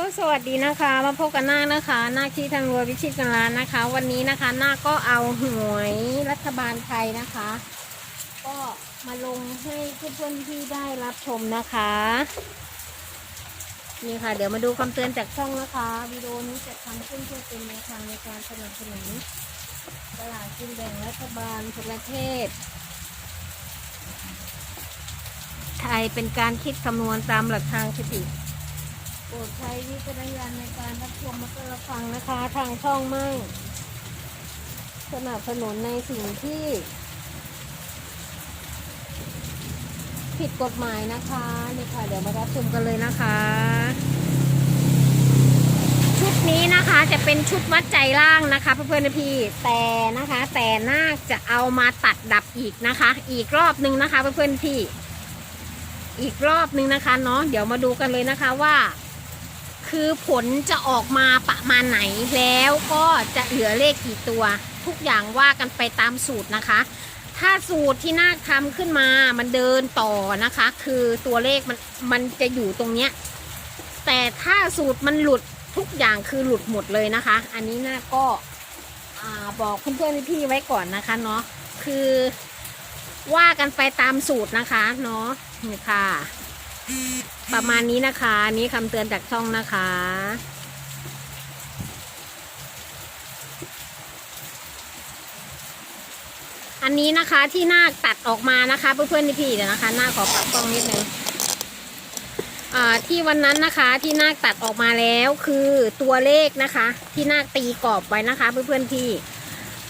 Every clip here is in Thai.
ก็สวัสดีนะคะมาพบกันหน้านะคะหน้าที่ทางรวยวิชิตกันร้านนะคะ วันนี้นะคะหน้าก็เอาหวยรัฐบาลไทยนะคะ ก็มาลงให้เพื่อนๆที่ได้รับชมนะคะนี่ค่ะ เดี๋ยวมาดูคำเตือนจากช่องนะคะวิดีโอนี้จะทำขึ้นเพื่อเป็นแนวทางในการสนับสนุนตลาดกินแบ่งรัฐบาลทุกประเทศไทยเป็นการคิดคำนวณตามหลักทางสถิติ โปรดใช้วิจารณญาณในการรับชมและก็รับฟังนะคะ ทางช่องไม่สนับสนุนในสิ่งที่ ผิดกฎหมายนะคะนี่ค่ะเดี๋ยวมารับชมกันเลยนะคะ ชุดนี้นะคะจะเป็นชุดวัดใจล่างนะคะเพื่อนๆพี่แต่นะคะ แต่นาคจะเอามาตัดดับอีกนะคะ อีกรอบนึงนะคะเพื่อนๆพี่อีกรอบนึงนะคะเนาะเดี๋ยวมาดูกันเลยนะคะว่า คือผลจะออกมาประมาณไหนแล้วก็จะเหลือเลขกี่ตัว ทุกอย่างว่ากันไปตามสูตรนะคะ ถ้าสูตรที่นาคทำขึ้นมามันเดินต่อนะคะ คือตัวเลขมันมันจะอยู่ตรงเนี้ยแต่ถ้าสูตรมันหลุดทุกอย่างคือหลุดหมดเลยนะคะ อันนี้นาก็อ่าบอกเพื่อนๆพี่ๆไว้ก่อนนะคะเนาะคือว่ากันไปตามสูตรนะคะเนาะนี่ค่ะ ประมาณนี้นะคะนี้คำเตือนจากช่องนะคะ อันนี้นะคะที่นาคตัดออกมานะคะเพื่อนๆพี่ๆเดี๋ยวนะคะนาขอปรับกล้องนิดนึงอ่าที่วันนั้นนะคะที่นาคตัดออกมาแล้วคือตัวเลขนะคะ ที่นาคตีกรอบไว้นะคะ เพื่อนๆพี่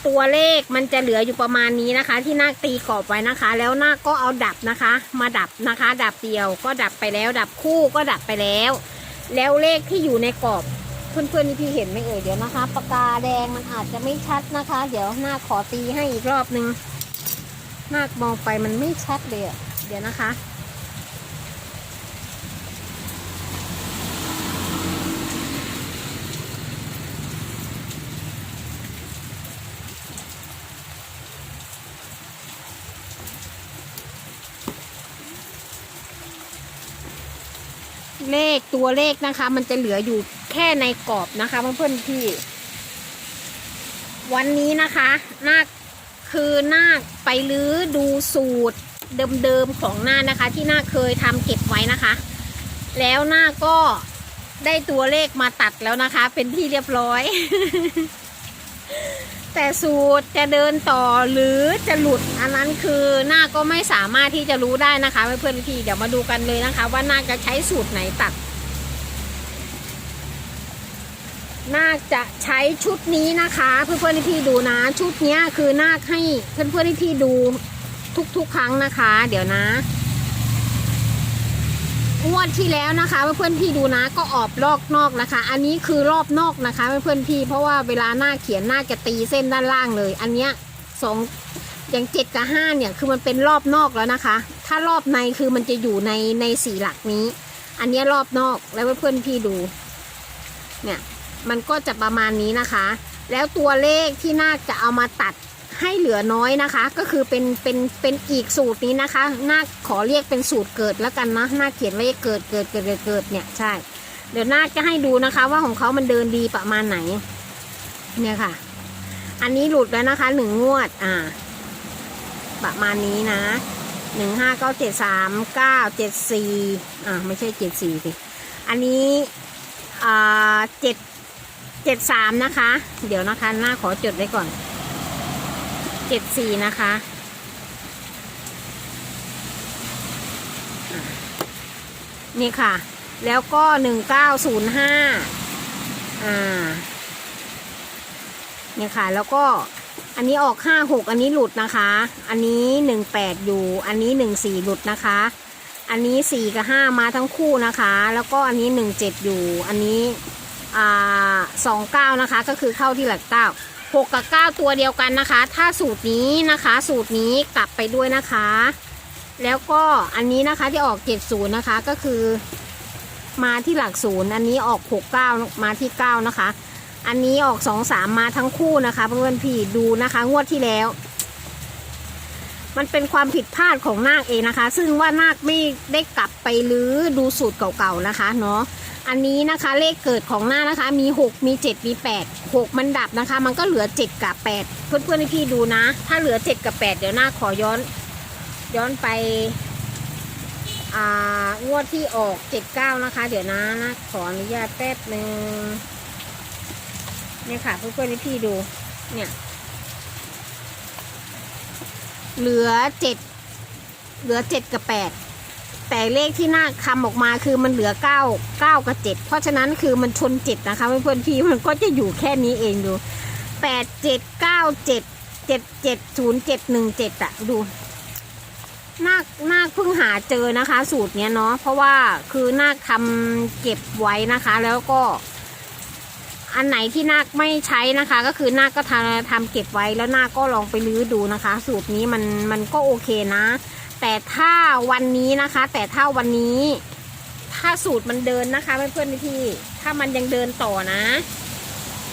ตัวเลขมันจะเหลืออยู่ประมาณนี้นะคะ ที่นาคตีกรอบไว้นะคะ แล้วนาคก็เอาดับนะคะ มาดับนะคะ ดับเดียวก็ดับไปแล้ว ดับคู่ก็ดับไปแล้ว แล้วเลขที่อยู่ในกรอบเพื่อนๆนี่พี่เห็นไหมเอ่ยเดี๋ยวนะคะปากกาแดงมันอาจจะไม่ชัดนะคะ เดี๋ยวหน้าขอตีให้อีกรอบนึงหน้ามองไปมันไม่ชัดเลยเดี๋ยวนะคะ เลขตัวเลขนะคะ มันจะเหลืออยู่แค่ในกรอบนะคะเพื่อนๆพี่ วันนี้นะคะนาคคือนาคไปลื้อดูสูตรเดิมๆของนาคนะคะ ที่นาคเคยทำเก็บไว้นะคะ แล้วนาคก็ได้ตัวเลขมาตัดแล้วนะคะ เป็นที่เรียบร้อย แต่สูตรจะเดินต่อหรือจะหลุดอันนั้นคือนาคก็ไม่สามารถที่จะรู้ได้นะคะเพื่อนๆพี่เดี๋ยวมาดูกันเลยนะคะ ว่านาคจะใช้สูตรไหนตัดนาคจะใช้ชุดนี้นะคะ เพื่อนๆพี่ดูนะ ชุดนี้คือนาคให้เพื่อนๆพี่ดูทุกๆ ครั้งนะคะ เดี๋ยวนะ งวดที่แล้วนะคะเพื่อนพี่ดูนะก็ออกรอบนอกนะคะ อันนี้คือรอบนอกนะคะเพื่อนพี่เพราะว่าเวลาหน้าเขียนหน้าจะตีเส้นด้านล่างเลย อันเนี้ยสองอย่างเจ็ดกับห้าเนี่ยคือมันเป็นรอบนอกแล้วนะคะ ถ้ารอบในคือมันจะอยู่ในในสี่หลักนี้ อันเนี้ยรอบนอกแล้วเพื่อนพี่ดู เนี่ยมันก็จะประมาณนี้นะคะ แล้วตัวเลขที่นาจะเอามาตัด ให้เหลือน้อยนะคะ ก็คือเป็นเป็นเป็นอีกสูตรนี้นะคะนาขอเรียกเป็นสูตรเกิดแล้วกันนะนาเขียนไว้เกิดเกิดเกิดเกิดเกิดเนี่ยใช่ เดี๋ยวนาจะให้ดูนะคะ ว่าของเขามันเดินดีประมาณไหน เนี่ยค่ะ อันนี้หลุดแล้วนะคะหนึ่งงวดอ่า ประมาณนี้นะหนึ่งห้าเก้าเจ็ดสามเก้าเจ็ดสี่อ่าไม่ใช่เจ็ดสี่สิอันนี้อ่าเจ็ดเจ็ดสามนะคะ เดี๋ยวนะคะหน้าขอจดไว้ก่อน เจ็ดสี่นะคะ นี่ค่ะ แล้วก็หนึ่งเก้าศูนย์ห้าอ่าเนี่ยค่ะ แล้วก็อันนี้ออกห้าหกอันนี้หลุดนะคะ อันนี้หนึ่งแปดอยู่ อันนี้หนึ่งสี่หลุดนะคะ อันนี้สี่กับห้ามาทั้งคู่นะคะ แล้วก็อันนี้หนึ่งเจ็ดอยู่ อันนี้อ่าสองเก้านะคะ ก็คือเข้าที่หลักเก้า 6 กับ 9 ตัวเดียวกันนะคะ ถ้าสูตรนี้นะคะ สูตรนี้กลับไปด้วยนะคะ แล้วก็อันนี้นะคะที่ออกเจ็ดศูนย์นะคะก็คือ มาที่หลักศูนย์อันนี้ออก 6 9 มาที่ 9 นะคะ อันนี้ออก 2 3มมาทั้งคู่นะคะเพื่อนๆพี่ดูนะคะ งวดที่แล้ว มันเป็นความผิดพลาดของนาคเองนะคะ ซึ่งว่านาคไม่ได้กลับไปรื้อดูสูตรเก่าๆนะคะเนาะอันนี้นะคะเลขเกิดของนาคนะคะมี 6 มี 7 มี 8 6 มันดับนะคะ มันก็เหลือ 7 กับ 8 เพื่อนๆให้พี่ดูนะ ถ้าเหลือ 7 กับ 8 เดี๋ยวนาคขอย้อน ย้อนไปอ่างวดที่ออก 79 นะคะ เดี๋ยวนะนาคขออนุญาตแป๊บหนึ่งเนี่ยค่ะ เพื่อนๆให้พี่ดูเนี่ย เหลือเจ็ดเหลือเจ็ดกับแปดแต่เลขที่หน้าคำออกมาคือมันเหลือเก้าเก้ากับเจ็ดเพราะฉะนั้นคือมันชนเจ็ดนะคะเพื่อนๆพี่มันก็จะอยู่แค่นี้เองดูแปดเจ็ดเก้าเจ็ดเจ็ดเจ็ดศูนย์เจ็ดหนึ่งเจ็ดอะดูนาคนาคเพิ่งหาเจอนะคะ สูตรเนี้ยเนาะเพราะว่าคือนาคทำเก็บไว้นะคะ แล้วก็ อันไหนที่นาคไม่ใช้นะคะ ก็คือนาคก็ทำทำเก็บไว้แล้วนาคก็ลองไปลื้อดูนะคะ สูตรนี้มันมันก็โอเคนะ แต่ถ้าวันนี้นะคะ แต่ถ้าวันนี้ ถ้าสูตรมันเดินนะคะเพื่อนๆพี่ถ้ามันยังเดินต่อนะ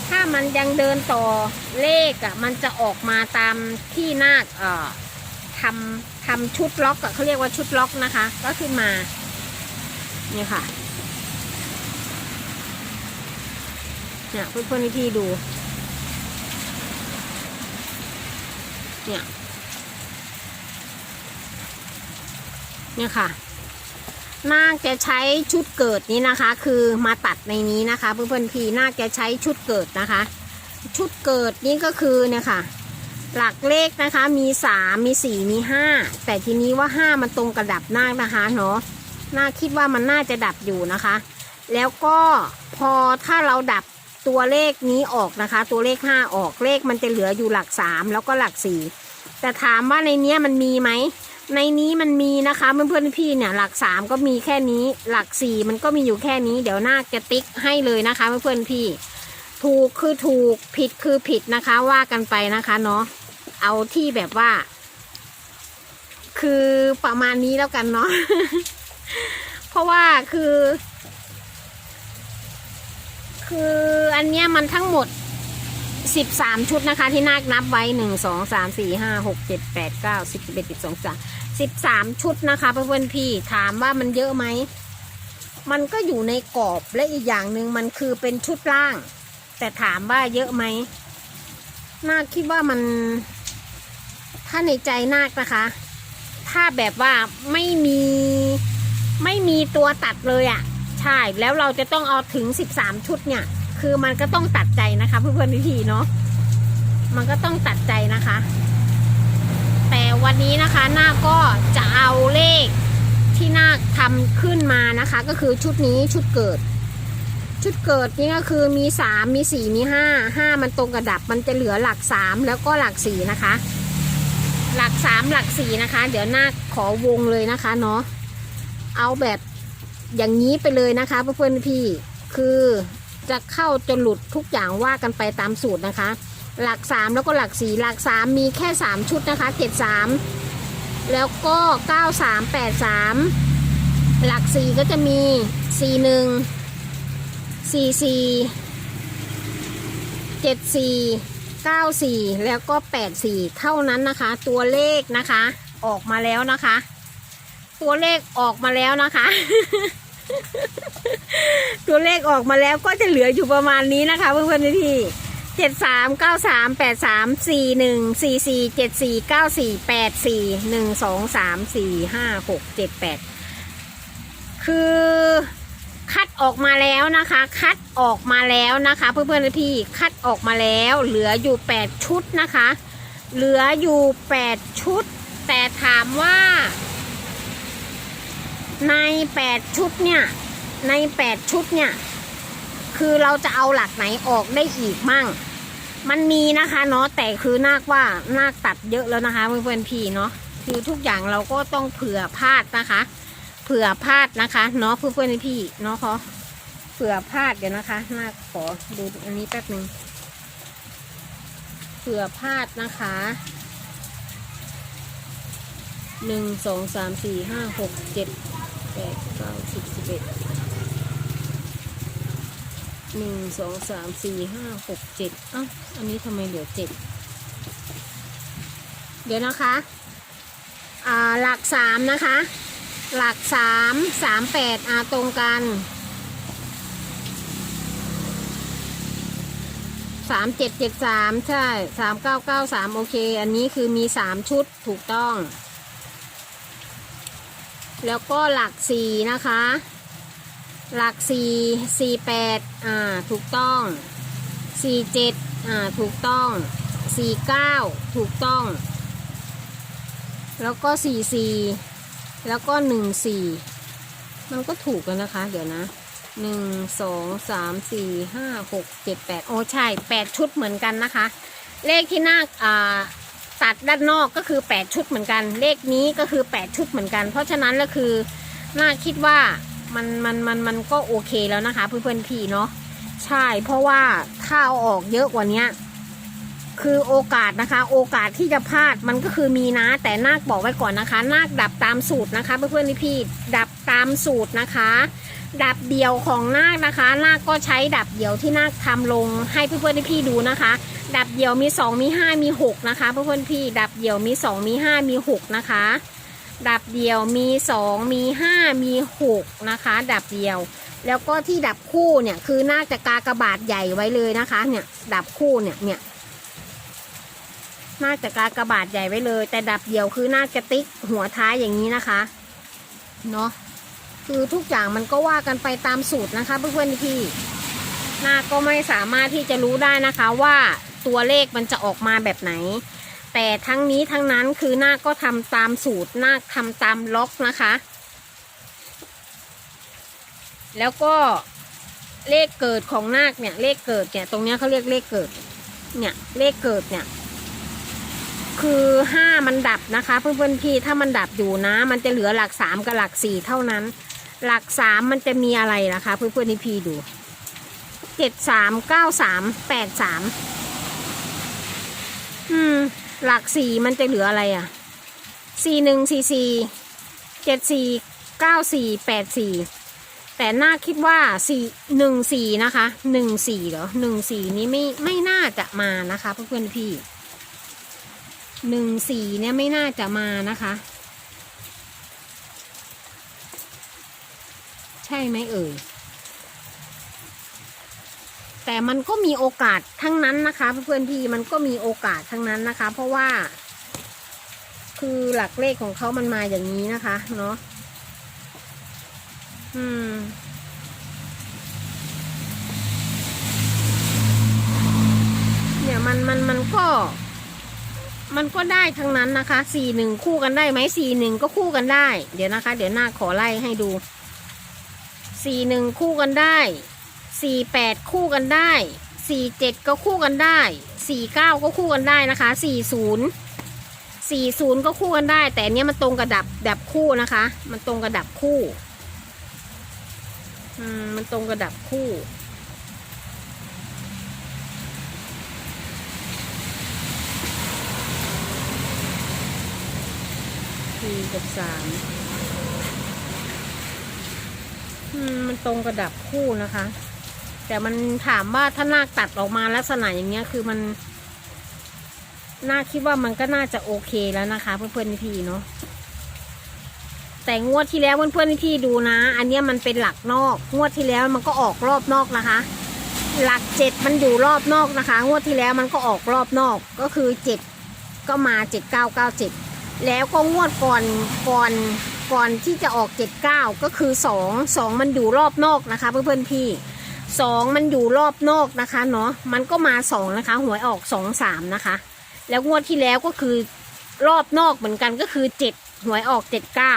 ถ้ามันยังเดินต่อเลขอะ่ะมันจะออกมาตามที่นาคเอ่อทำทำชุดล็อกอะเขาเรียกว่าชุดล็อกนะคะ ก็ขึ้นมานี่ค่ะ เนี่ยเพื่อนๆพี่ดู เนี่ย เนี่ยค่ะนาคจะใช้ชุดเกิดนี้นะคะ คือมาตัดในนี้นะคะ เพื่อนๆพี่นาคจะใช้ชุดเกิดนะคะ ชุดเกิดนี้ก็คือเนี่ยค่ะ หลักเลขนะคะมีสามมีสี่มีห้าแต่ทีนี้ว่าห้ามันตรงกับดับนาคนะคะเนาะนาคคิดว่ามันน่าจะดับอยู่นะคะ แล้วก็พอถ้าเราดับ ตัวเลขนี้ออกนะคะ ตัวเลขห้าออกเลขมันจะเหลืออยู่หลักสามแล้วก็หลักสี่แต่ถามว่าในเนี้ยมันมีไหมในนี้มันมีนะคะเพื่อนๆพี่เนี่ยหลักสามก็มีแค่นี้หลักสี่มันก็มีอยู่แค่นี้ เดี๋ยวนาคจะติ๊กให้เลยนะคะเพื่อนๆพี่ ถูกคือถูกผิดคือผิดนะคะ ว่ากันไปนะคะเนาะเอาที่แบบว่า คือประมาณนี้แล้วกันเนาะเพราะว่าคือ คืออันเนี้ยมันทั้งหมดสิบสามชุดนะคะ ที่นาคนับไว้หนึ่งสองสามสี่ห้าหกเจ็ดแปดเก้าสิบเอ็ดสิบสองสามสิบสามชุดนะคะเพื่อนๆพี่ถามว่ามันเยอะไหม มันก็อยู่ในกรอบและอีกอย่างหนึ่งมันคือเป็นชุดล่าง แต่ถามว่าเยอะไหมนาคคิดว่ามัน ถ้าในใจนาคนะคะ ถ้าแบบว่าไม่มีไม่มีตัวตัดเลยอะ่ะ ใช่แล้วเราจะต้องเอาถึงสิบสามชุดเนี่ย คือมันก็ต้องตัดใจนะคะ เพื่อนๆพี่ๆเนาะมันก็ต้องตัดใจนะคะ แต่วันนี้นะคะน้าก็จะเอาเลขที่น้าทำขึ้นมานะคะ ก็คือชุดนี้ชุดเกิด ชุดเกิดนี่ก็คือมีสามมีสี่มีห้าห้ามันตรงกระดับมันจะเหลือหลักสามแล้วก็หลักสี่นะคะ หลักสามหลักสี่นะคะ เดี๋ยวน้าขอวงเลยนะคะเนาะเอาแบบ อย่างนี้ไปเลยนะคะเพื่อนๆพี่คือจะเข้าจนหลุดทุกอย่างว่ากันไปตามสูตรนะคะ หลักสามแล้วก็หลักสี่หลักสามมีแค่สามชุดนะคะเจ็ดสามแล้วก็เก้าสามแปดสามหลักสี่ก็จะมีสี่หนึ่งสี่สี่เจ็ดสี่เก้าสี่แล้วก็แปดสี่เท่านั้นนะคะ ตัวเลขนะคะ ออกมาแล้วนะคะ ตัวเลขออกมาแล้วนะคะ ตัวเลขออกมาแล้วก็จะเหลืออยู่ประมาณนี้นะคะเพื่อนๆพี่เจ็ดสามเก้าสามแปดสามสี่หนึ่งสี่สี่เจ็ดสี่เก้าสี่แปดสี่หนึ่งสองสามสี่ห้าหกเจ็ดแปดคือคัดออกมาแล้วนะคะ คัดออกมาแล้วนะคะ เพื่อนๆพี่คัดออกมาแล้ว เหลืออยู่แปดชุดนะคะ เหลืออยู่แปดชุด แต่ถามว่า ในแปดชุดเนี่ย ในแปดชุดเนี่ย คือเราจะเอาหลักไหนออกได้อีกมั่ง มันมีนะคะเนาะแต่คือนาคว่านาคตัดเยอะแล้วนะคะเพื่อนๆพี่เนาะคือทุกอย่างเราก็ต้องเผื่อพลาดนะคะ เผื่อพลาดนะคะเนาะเพื่อนๆพี่เนาะเขาเผื่อพลาดเดี๋ยวนะคะนาคขอดูอันนี้แป๊บหนึ่งเผื่อพลาดนะคะหนึ่งสองสามสี่ห้าหกเจ็ด แปดเก้าสิบสิบเอ็ดหนึ่งสองสามสี่ห้าหกเจ็ดอ้าอันนี้ทำไมเหลือเจ็ดเดี๋ยวนะคะอ่าหลักสามนะคะ หลักสามสามแปดอ่าตรงกันสามเจ็ดเจ็ดสามใช่สามเก้าเก้าสามโอเค อันนี้คือมีสามชุดถูกต้อง แล้วก็หลักสี่นะคะ หลักสี่สี่แปดอ่าถูกต้องสี่เจ็ดอ่าถูกต้องสี่เก้าถูกต้อง แล้วก็สี่สี่แล้วก็หนึ่งสี่มันก็ถูกกันนะคะ เดี๋ยวนะหนึ่งสองสามสี่ห้าหกเจ็ดแปดโอ้ใช่แปดชุดเหมือนกันนะคะ เลขที่หน้าอ่า ตัดด้านนอกก็คือแปดชุดเหมือนกัน เลขนี้ก็คือแปดชุดเหมือนกัน เพราะฉะนั้นก็คือน่าคิดว่ามันมันมันมันก็โอเคแล้วนะคะเพื่อนๆพี่เนาะใช่เพราะว่าถ้าเอาออกเยอะกว่านี้คือโอกาสนะคะ โอกาสที่จะพลาดมันก็คือมีนะ แต่นาคบอกไว้ก่อนนะคะ นาคดับตามสูตรนะคะ เพื่อนๆพี่ดับตามสูตรนะคะ ดับเดี่ยวของนาคนะคะ นาคก็ใช้ดับเดี่ยวที่นาคทำลงให้เพื่อนๆพี่ดูนะคะ ดับเดี่ยวมี 2 มี 5 มี 6 นะคะเพื่อนๆพี่ ดับเดี่ยวมี 2 มี 5 มี 6 นะคะ ดับเดี่ยวมี 2 มี 5 มี 6 นะคะ ดับเดี่ยว แล้วก็ที่ดับคู่เนี่ยคือนาคจะกากระบาดใหญ่ไว้เลยนะคะ เนี่ยดับคู่เนี่ยเนี่ยน่าจะกากระบาดใหญ่ไว้เลย แต่ดับเดี่ยวคือน่าจะติ๊กหัวท้ายอย่างนี้นะคะเนาะ คือทุกอย่างมันก็ว่ากันไปตามสูตรนะคะ เพื่อนๆพี่ๆนาก็ไม่สามารถที่จะรู้ได้นะคะว่าตัวเลขมันจะออกมาแบบไหน แต่ทั้งนี้ทั้งนั้นคือนาคก็ทำตามสูตรนาคทำตามล็อกนะคะ แล้วก็เลขเกิดของนาคเนี่ยเลขเกิดเนี่ยตรงเนี้ยเขาเรียกเลขเกิด เนี่ยเลขเกิดเนี่ย คือห้ามันดับนะคะ เพื่อนๆพี่ถ้ามันดับอยู่นะ มันจะเหลือหลักสามกับหลักสี่เท่านั้น หลักสามมันจะมีอะไรนะคะ เพื่อนๆพี่ดูเจ็ดสามเก้าสามแปดสามอืม หลักสี่มันจะเหลืออะไรอะสี่หนึ่งสี่สี่เจ็ดสี่เก้าสี่แปดสี่แต่น่าคิดว่าสี่หนึ่งสี่นะคะหนึ่งสี่เหรอหนึ่งสี่นี้ไม่ไม่น่าจะมานะคะเพื่อนๆพี่หนึ่งสี่เนี่ยไม่น่าจะมานะคะ ช่ไหมเอ่ย แต่มันก็มีโอกาสทั้งนั้นนะคะ เพื่อนๆพี่มันก็มีโอกาสทั้งนั้นนะคะ เพราะว่า คือหลักเลขของเขามันมาอย่างนี้นะคะ เนาะอืมเนี่ยมันมันมันก็ มันก็ได้ทั้งนั้นนะคะสี่หนึ่งคู่กันได้ไหมสี่หนึ่งก็คู่กันได้ เดี๋ยวนะคะ เดี๋ยวหน้าขอไล่ให้ดู สี่หนึ่งคู่กันได้สี่แปดคู่กันได้สี่เจ็ดก็คู่กันได้สี่เก้าก็คู่กันได้นะคะสี่ศูนย์สี่ศูนย์ก็คู่กันได้ แต่เนี้ยมันตรงกับดับดับคู่นะคะ มันตรงกับดับคู่อืมมันตรงกับดับคู่สี่กับสาม มันตรงกระดับคู่นะคะ แต่มันถามว่าถ้านาคตัดออกมาลักษณะอย่างเงี้ยคือมันน่าคิดว่ามันก็น่าจะโอเคแล้วนะคะ เพื่อนๆพี่เนาะแต่งวดที่แล้วเพื่อนๆพี่ดูนะ อันเนี้ยมันเป็นหลักนอก งวดที่แล้วมันก็ออกรอบนอกนะคะ หลักเจ็ดมันอยู่รอบนอกนะคะ งวดที่แล้วมันก็ออกรอบนอกก็คือเจ็ดก็มาเจ็ดเก้าเก้าเจ็ด แล้วก็งวดก่อนก่อนก่อนที่จะออกเจ็ดเก้าก็คือสองสองมันอยู่รอบนอกนะคะ เพื่อนๆพี่สองมันอยู่รอบนอกนะคะเนาะมันก็มาสองนะคะ หวยออกสองสามนะคะ แล้วงวดที่แล้วก็คือรอบนอกเหมือนกันก็คือเจ็ดหวยออกเจ็ดเก้า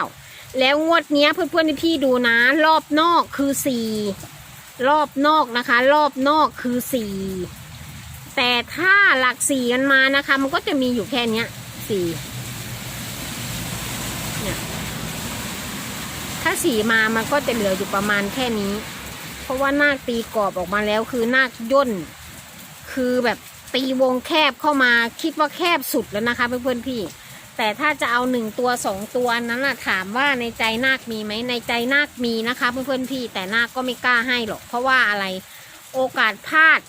แล้วงวดเนี้ยเพื่อนๆพี่ดูนะ รอบนอกคือสี่รอบนอกนะคะ รอบนอกคือสี่แต่ถ้าหลักสี่มันมานะคะ มันก็จะมีอยู่แค่เนี้ยสี่ ถ้าสีมามันก็จะเหลืออยู่ประมาณแค่นี้ เพราะว่านาคตีกรอบออกมาแล้วคือนาคย่น คือแบบตีวงแคบเข้ามาคิดว่าแคบสุดแล้วนะคะเพื่อนๆพี่ แต่ถ้าจะเอาหนึ่งตัวสองตัวนั้นน่ะถามว่าในใจนาคมีไหมในใจนาคมีนะคะเพื่อนๆพี่ แต่นาคก็ไม่กล้าให้หรอก เพราะว่าอะไรโอกาสพลาด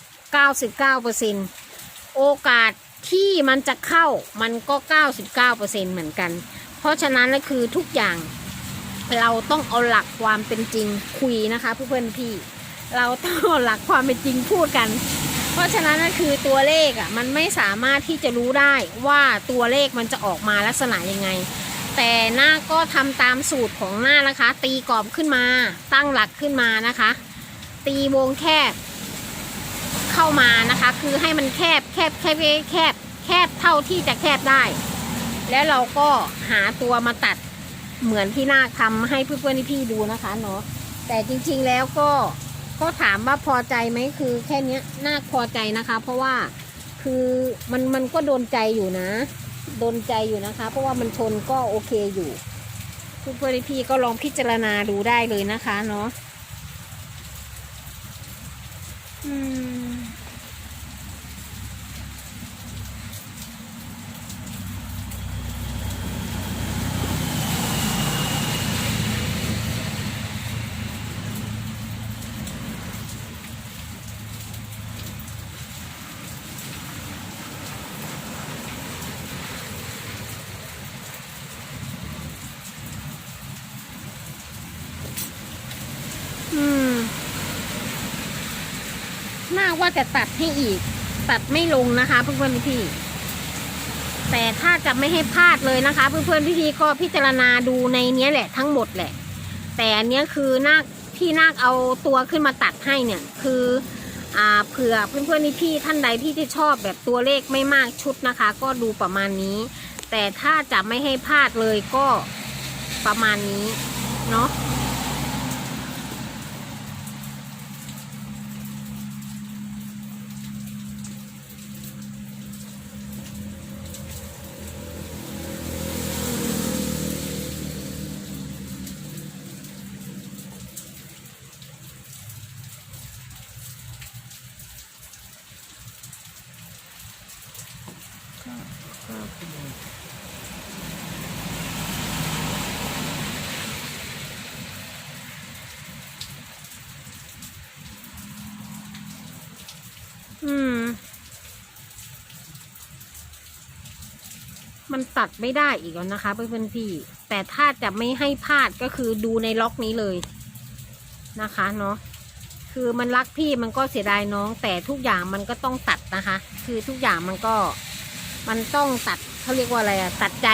99%โอกาสที่มันจะเข้ามันก็ 99%เหมือนกัน เพราะฉะนั้นก็คือทุกอย่าง เราต้องเอาหลักความเป็นจริงคุยนะคะเพื่อนๆพี่ เราต้องเอาหลักความเป็นจริงพูดกัน เพราะฉะนั้นก็คือตัวเลขอะมันไม่สามารถที่จะรู้ได้ว่าตัวเลขมันจะออกมาลักษณะยังไง แต่หน้าก็ทำตามสูตรของหน้านะคะ ตีกรอบขึ้นมา ตั้งหลักขึ้นมานะคะ ตีวงแคบ เข้ามานะคะ คือให้มันแคบแคบแคบแคบแคบเท่าที่จะแคบได้ แล้วเราก็หาตัวมาตัด เหมือนที่นาคทำให้เพื่อนๆพี่ดูนะคะเนาะแต่จริงๆแล้วก็ก็ถามว่าพอใจไหมคือแค่เนี้ยนาคพอใจนะคะ เพราะว่าคือมันมันก็โดนใจอยู่นะ โดนใจอยู่นะคะ เพราะว่ามันชนก็โอเคอยู่เพื่อนๆพี่ก็ลองพิจารณาดูได้เลยนะคะเนาะอืม น่าว่าจะตัดให้อีก ตัดไม่ลงนะคะเพื่อนๆพี่ๆแต่ถ้าจะไม่ให้พลาดเลยนะคะ เพื่อนๆพี่ๆก็พิจารณาดูในเนี้ยแหละทั้งหมดแหละ แต่อันเนี้ยคือนาคที่นาคเอาตัวขึ้นมาตัดให้เนี่ย คืออ่าเผื่อเพื่อนๆพี่ๆท่านใดที่ที่ชอบแบบตัวเลขไม่มากชุดนะคะ ก็ดูประมาณนี้ แต่ถ้าจะไม่ให้พลาดเลยก็ประมาณนี้เนาะ อืม มันตัดไม่ได้อีกแล้วนะคะเพื่อนๆพี่ แต่ถ้าจะไม่ให้พลาดก็คือดูในล็อกนี้เลยนะคะเนาะคือมันรักพี่มันก็เสียดายน้อง แต่ทุกอย่างมันก็ต้องตัดนะคะ คือทุกอย่างมันก็ มันต้องตัดเขาเรียกว่าอะไรอะตัดใจ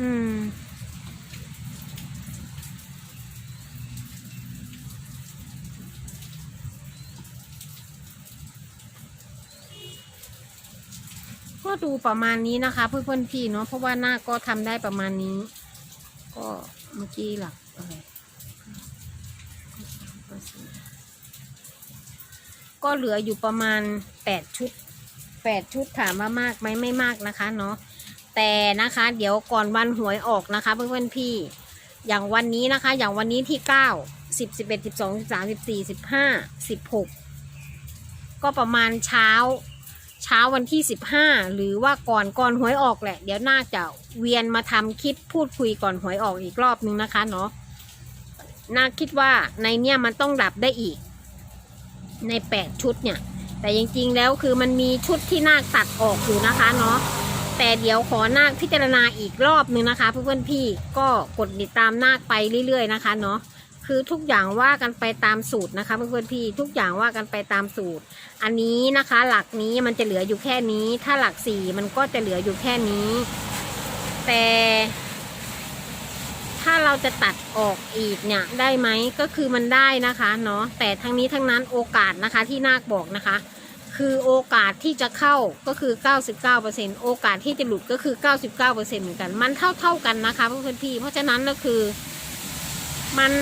อืม ก็ดูประมาณนี้นะคะ เพื่อนๆพี่เนาะเพราะว่าหน้าก็ทำได้ประมาณนี้ ก็ เมื่อกี้หลักอะไรก็เหลืออยู่ประมาณแปดชุดแปดชุดถามว่ามากไหมไม่มากนะคะเนาะแต่นะคะ เดี๋ยวก่อนวันหวยออกนะคะ เพื่อนๆพี่ อย่างวันนี้นะคะ อย่างวันนี้ที่เก้าสิบสิบเอ็ดสิบสองสิบสามสิบสี่สิบห้าสิบหกก็ประมาณเช้า เช้าวันที่สิบห้าหรือว่าก่อนก่อนหวยออกแหละ เดี๋ยวน่าจะเวียนมาทำคลิปพูดคุยก่อนหวยออกอีกรอบนึงนะคะเนาะน่าคิดว่าในเนี่ยมันต้องดับได้อีก ในแปดชุดเนี่ย แต่จริงๆแล้วคือมันมีชุดที่นาคตัดออกอยู่นะคะเนาะแต่เดี๋ยวขอนาคพิจารณาอีกรอบนึงนะคะเพื่อนๆพี่ก็กดติดตามนาคไปเรื่อยๆนะคะเนาะ คือทุกอย่างว่ากันไปตามสูตรนะคะเพื่อนๆพี่ทุกอย่างว่ากันไปตามสูตร อันนี้นะคะ หลักนี้มันจะเหลืออยู่แค่นี้ ถ้าหลักสี่มันก็จะเหลืออยู่แค่นี้ แต่ ถ้าเราจะตัดออกอีกเนี่ยได้ไหมก็คือมันได้นะคะเนาะแต่ทั้งนี้ทั้งนั้นโอกาสนะคะที่นาคบอกนะคะ คือโอกาสที่จะเข้าก็คือ 99%โอกาสที่จะหลุดก็คือ 99%เหมือนกัน มันเท่าเท่ากันนะคะเพื่อนๆพี่เพราะฉะนั้นก็คือ มัน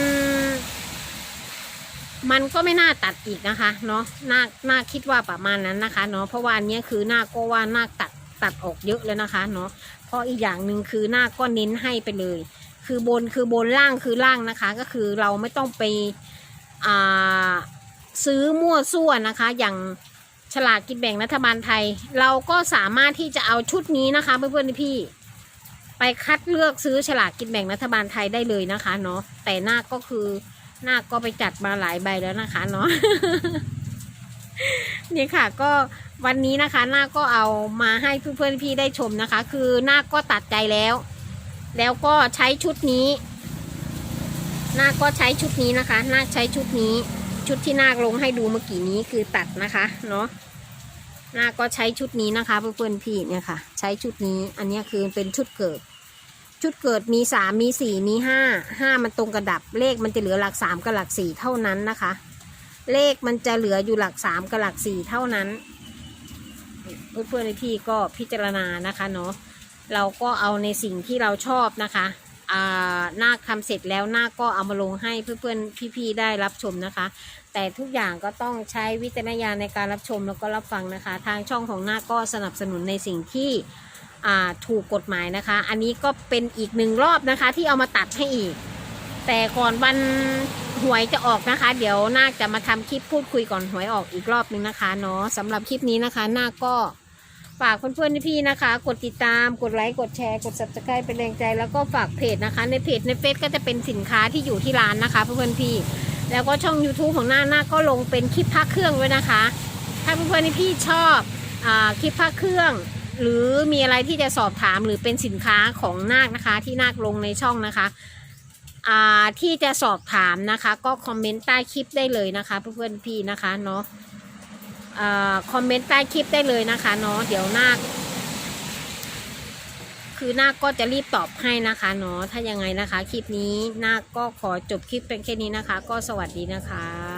มันก็ไม่น่าตัดอีกนะคะเนาะน่าน่าคิดว่าประมาณนั้นนะคะเนาะเพราะว่าอันเนี้ยคือหน้าก็ว่าหน้าตัดตัดออกเยอะเลยนะคะเนาะเพราะอีกอย่างหนึ่งคือหน้าก็เน้นให้ไปเลย คือบนคือบนล่างคือล่างนะคะ ก็คือเราไม่ต้องไปอ่าซื้อมั่วซั่วนะคะ อย่างฉลากกินแบ่งรัฐบาลไทย เราก็สามารถที่จะเอาชุดนี้นะคะเพื่อนๆพี่ ไปคัดเลือกซื้อฉลากกินแบ่งรัฐบาลไทยได้เลยนะคะเนาะแต่หน้าก็คือหน้าก็ไปจัดมาหลายใบแล้วนะคะเนาะนี่ค่ะก็วันนี้นะคะหน้าก็เอามาให้เพื่อนๆพี่ได้ชมนะคะ คือหน้าก็ตัดใจแล้ว แล้วก็ใช้ชุดนี้หน้าก็ใช้ชุดนี้นะคะหน้าใช้ชุดนี้ ชุดที่หน้าลงให้ดูเมื่อกี้นี้คือตัดนะคะ เนาะ นาก็ใช้ชุดนี้นะคะเพื่อนๆพี่เนี่ยค่ะ ใช้ชุดนี้อันนี้คือเป็นชุดเกิด ชุดเกิดมีสามมีสี่มีห้าห้ามันตรงกระดับ เลขมันจะเหลือหลักสามกับหลักสี่เท่านั้นนะคะ เลขมันจะเหลืออยู่หลักสามกับหลักสี่เท่านั้นเพื่อนๆพี่ก็พิจารณานะคะเนาะเราก็เอาในสิ่งที่เราชอบนะคะ อ่านาคทำเสร็จแล้วนาคก็เอามาลงให้เพื่อนๆพี่ๆได้รับชมนะคะ แต่ทุกอย่างก็ต้องใช้วิจารณญาณในการรับชมแล้วก็รับฟังนะคะ ทางช่องของนาคก็สนับสนุนในสิ่งที่ถูกกฎหมายนะคะ อันนี้ก็เป็นอีกหนึ่งรอบนะคะ ที่เอามาตัดให้อีก แต่ก่อนวันหวยจะออกนะคะ เดี๋ยวนาคจะมาทำคลิปพูดคุยก่อนหวยออกอีกรอบนึงนะคะเนาะสำหรับคลิปนี้นะคะนาคก็ ฝากเพื่อนๆพี่นะคะ กดติดตามกดไลค์กดแชร์กด subscribe เป็นแรงใจ แล้วก็ฝากเพจนะคะ ในเพจในเฟซก็จะเป็นสินค้าที่อยู่ที่ร้านนะคะเพื่อนๆพี่ แล้วก็ช่อง YouTube ของหน้าหน้าก็ลงเป็นคลิปพักเครื่องไว้นะคะ ถ้าเพื่อนๆพี่ชอบอาคลิปพักเครื่อง หรือมีอะไรที่จะสอบถามหรือเป็นสินค้าของนาคนะคะ ที่นาคลงในช่องนะคะอ่าที่จะสอบถามนะคะ ก็คอมเมนต์ใต้คลิปได้เลยนะคะ เพื่อนๆพี่นะคะเนาะ คอมเมนต์ใต้คลิปได้เลยนะคะเนาะเดี๋ยวนาคคือนาคก็จะรีบตอบให้นะคะเนาะถ้ายังไงนะคะ คลิปนี้นาคก็ขอจบคลิปเป็นแค่นี้นะคะ ก็สวัสดีนะคะ